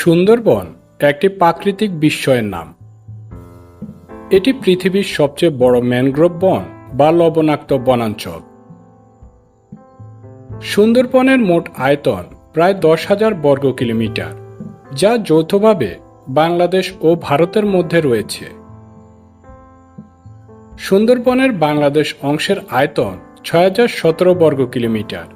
সুন্দরবন একটি প্রাকৃতিক বিস্ময়ের নাম। এটি পৃথিবীর সবচেয়ে বড় ম্যানগ্রোভ বন বা লবণাক্ত বনাঞ্চল। সুন্দরবনের মোট আয়তন প্রায় দশ হাজার বর্গ কিলোমিটার, যা যৌথভাবে বাংলাদেশ ও ভারতের মধ্যে রয়েছে। সুন্দরবনের বাংলাদেশ অংশের আয়তন ছয় হাজার সতেরো বর্গ কিলোমিটার।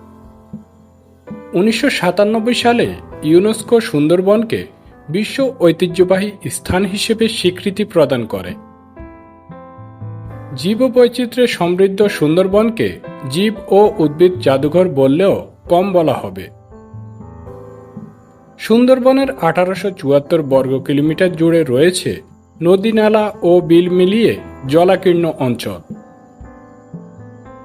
উনিশশো সাতানব্বই সালে ইউনেস্কো সুন্দরবনকে বিশ্ব ঐতিহ্যবাহী স্থান হিসেবে স্বীকৃতি প্রদান করে। জীববৈচিত্র্যে সমৃদ্ধ সুন্দরবনকে জীব ও উদ্ভিদ জাদুঘর বললেও কম বলা হবে। সুন্দরবনের আঠারোশো চুয়াত্তর বর্গ কিলোমিটার জুড়ে রয়েছে নদী নালা ও বিল মিলিয়ে জলাকীর্ণ অঞ্চল।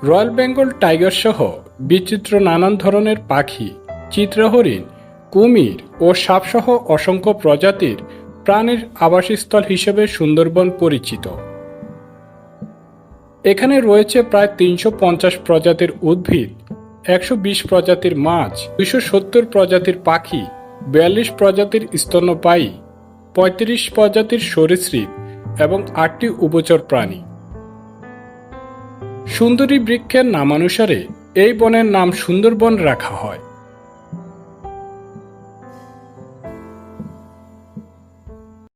রয়্যাল বেঙ্গল টাইগার সহ বিচিত্র নানান ধরনের পাখি, চিত্রহরিণ কুমির ও সাপসহ অসংখ্য প্রজাতির প্রাণীর আবাসস্থল হিসেবে সুন্দরবন পরিচিত। এখানে রয়েছে প্রায় তিনশো পঞ্চাশ প্রজাতির উদ্ভিদ, একশো বিশ প্রজাতির মাছ, দুইশো সত্তর প্রজাতির পাখি, বিয়াল্লিশ প্রজাতির স্তন্যপায়ী, পঁয়ত্রিশ প্রজাতির সরীসৃপ এবং আটটি উপচর প্রাণী। সুন্দরী বৃক্ষের নামানুসারে এই বনের নাম সুন্দরবন রাখা হয়।